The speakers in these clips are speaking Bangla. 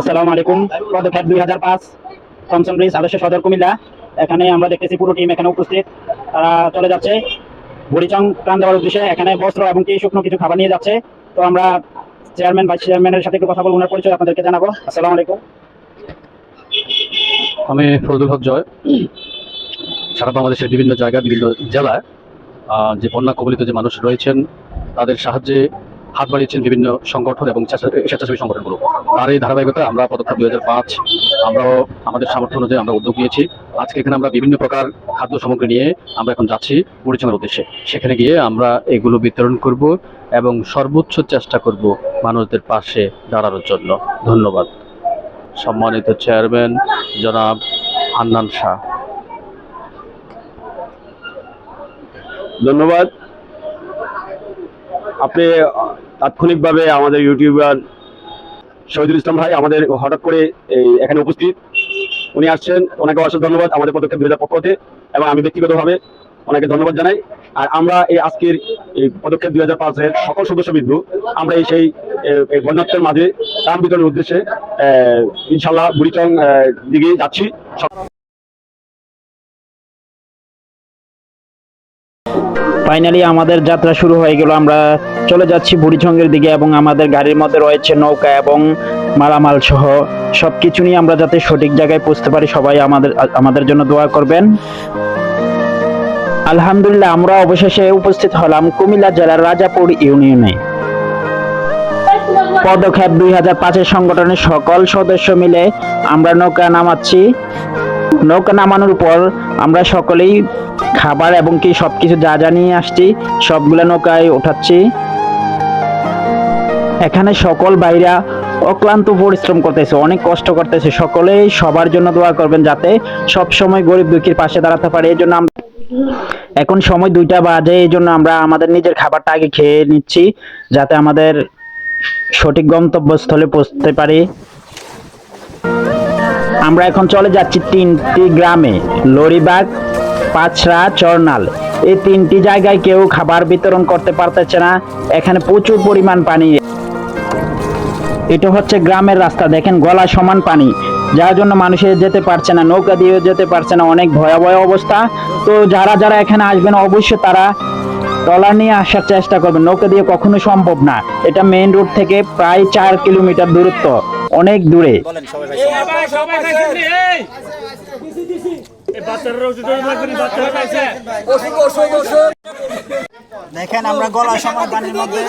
আসসালামু আলাইকুম। পদক্ষেপ দুই হাজার পাঁচ, থমসন ব্রিজ, আদর্শ সদর কুমিল্লা। এখানে আমরা দেখতেছি পুরো টিম এখানে উপস্থিত। তারা চলে যাচ্ছে। বুড়িচং প্রাণ দেওয়ার উদ্দেশ্যে এখানে বস্ত্র এবং কি শুকনো কিছু খাবার নিয়ে যাচ্ছে। তো আমরা চেয়ারম্যান, ভাইস চেয়ারম্যানের সাথে একটু কথা বলব, ওনার পরিচয় আপনাদেরকে জানাব। আসসালামু আলাইকুম। আমি ফজলুল হক জয়। সারা বাংলাদেশের বিভিন্ন জায়গা বিভিন্ন জেলায় যে বন্যা কবলিত যে মানুষ রয়েছেন, তাদের সাহায্যে হাত বাড়িয়েছেন বিভিন্ন সংগঠন এবং স্বেচ্ছা- স্বেচ্ছাসেবী সংগঠনগুলো। তার এই ধারাবাহিকতায় আমরা পদক্ষেপ দুই হাজার পাঁচ, আমরাও আমাদের সামর্থ্য অনুযায়ী আমরা উদ্যোগ নিয়েছি। আজকে এখানে আমরা বিভিন্ন প্রকার খাদ্য সামগ্রী নিয়ে আমরা এখন যাচ্ছি পরিচালনার উদ্দেশ্যে। সেখানে গিয়ে আমরা এগুলো বিতরণ করব এবং সর্বোচ্চ চেষ্টা করব মানুষদের পাশে দাঁড়ানোর জন্য। ধন্যবাদ। সম্মানিত চেয়ারম্যান জনাব হান্নান শাহ। ধন্যবাদ। আপনি তাৎক্ষণিকভাবে আমাদের ইউটিউবার শহীদুল ইসলাম ভাই আমাদের হঠাৎ করে এখানে উপস্থিত। উনি আসছেন, ওনাকে অসংখ্য ধন্যবাদ আমাদের পদক্ষেপ দুই হতে এবং আমি ব্যক্তিগতভাবে ওনাকে ধন্যবাদ জানাই। আর আমরা এই আজকের এই পদক্ষেপ দুই হাজার পাঁচের সকল সদস্য বিন্দু আমরা এই সেই বন্যাত্মের মাঝে ত্রাণ বিতরণের উদ্দেশ্যে ইনশাল্লাহ বুড়িচং দিকে যাচ্ছি। ফাইনালি আমাদের যাত্রা শুরু হয়ে গেল। আমরা চলে যাচ্ছি বুড়িচঙ্গের দিকে এবং আমাদের গাড়ির মধ্যে রয়েছে নৌকা এবং মালামাল সহ সবকিছু নিয়ে আমরা যাতে সঠিক জায়গায় পৌঁছতে পারি, সবাই আমাদের আমাদের জন্য দোয়া করবেন। আলহামদুলিল্লাহ, আমরা অবশেষে উপস্থিত হলাম কুমিল্লা জেলার রাজাপুর ইউনিয়নে। পদক্ষেপ দুই হাজার পাঁচের সংগঠনের সকল সদস্য মিলে আমরা নৌকা নামাচ্ছি। নৌকা নামানোর পর আমরা সকলেই খাবার এবং কি সবকিছু যা যা নিয়ে আসছি, সবগুলো নৌকায় ওঠাচ্ছি। এখানে সকল বাইরা অক্লান্ত পরিশ্রম করতেছে, অনেক কষ্ট করতেছে। সকলেই সবার জন্য দোয়া করবেন যাতে সব সময় গরিব দুঃখীর পাশে দাঁড়াতে পারে। এই জন্য আমরা এখন সময় দুইটা বাজে, এই জন্য আমরা আমাদের নিজের খাবারটা আগে খেয়ে নিচ্ছি, যাতে আমাদের সঠিক গন্তব্যস্থলে পৌঁছতে পারি। আমরা এখন চলে যাচ্ছি তিনটি গ্রামে, লরিবাগ পাঁচরা চরনাল। এই তিনটি জায়গায় কেউ খাবার বিতরণ করতে পারতেছে না, এখানে প্রচুর পরিমাণ পানি। এটা হচ্ছে গ্রামের রাস্তা, দেখেন গলা সমান পানি। যার জন্য মানুষে যেতে পারছে না, নৌকা দিয়েও যেতে পারছে না, অনেক ভয়াবহ অবস্থা। তো যারা যারা এখানে আসবেন, অবশ্যই তারা ট্রলার নিয়ে আসার চেষ্টা করবেন। নৌকা দিয়ে কখনো সম্ভব না। এটা মেইন রোড থেকে প্রায় চার কিলোমিটার দূরত্ব। অনেক দূরে। দেখেন আমরা গলা সময় পানির মধ্যে।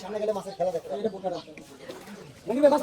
সামনে গেলে মাছের খেলা তাকান না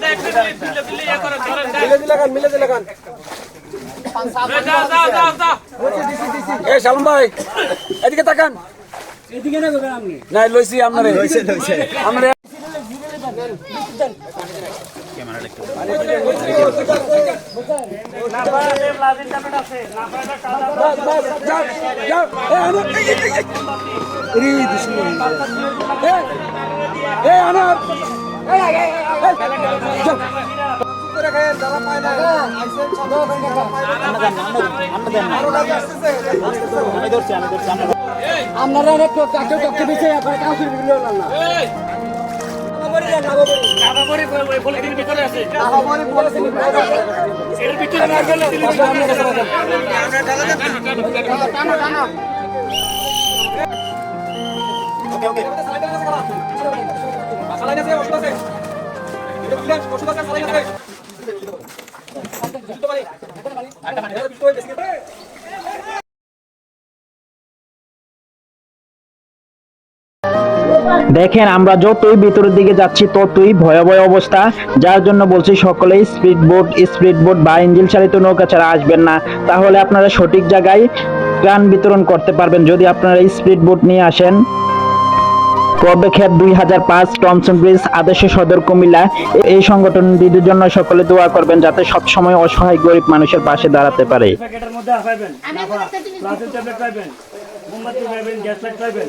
লইছি আপনারে আপনারে যাও, যাও। এ, আনো। এই, এই, এই, এই। রে, দুশ্মন। এ, এ, আনো। এই, এই, এই, এই, যাও। আপনারা একটু কাকে কাকে দিছে আপনারা কাউকে দিল না। দেখেন আমরা যতই ভিতরের দিকে যাচ্ছি ততই ভয়াবহ অবস্থা। যার জন্য বলছি সকলেই স্পিড বোট স্পিড বোট বা ইঞ্জিন চালিত নৌকা ছাড়া আসবেন না। তাহলে আপনারা সঠিক জায়গায় প্রাণ বিতরণ করতে পারবেন। যদি আপনারা স্পিড বোট নিয়ে আসেন কবেখ্যাত দুই হাজার পাঁচ টমসন ব্রিজ আদেশ সদর কুমিল্লা। এই সংগঠন সংগঠনটির জন্য সকলে দোয়া করবেন যাতে সবসময় অসহায় গরিব মানুষের পাশে দাঁড়াতে পারে। মোমবাতি পাইবেন গ্যাস লাইট পাইবেন।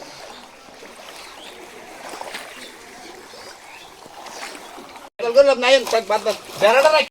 দুইবার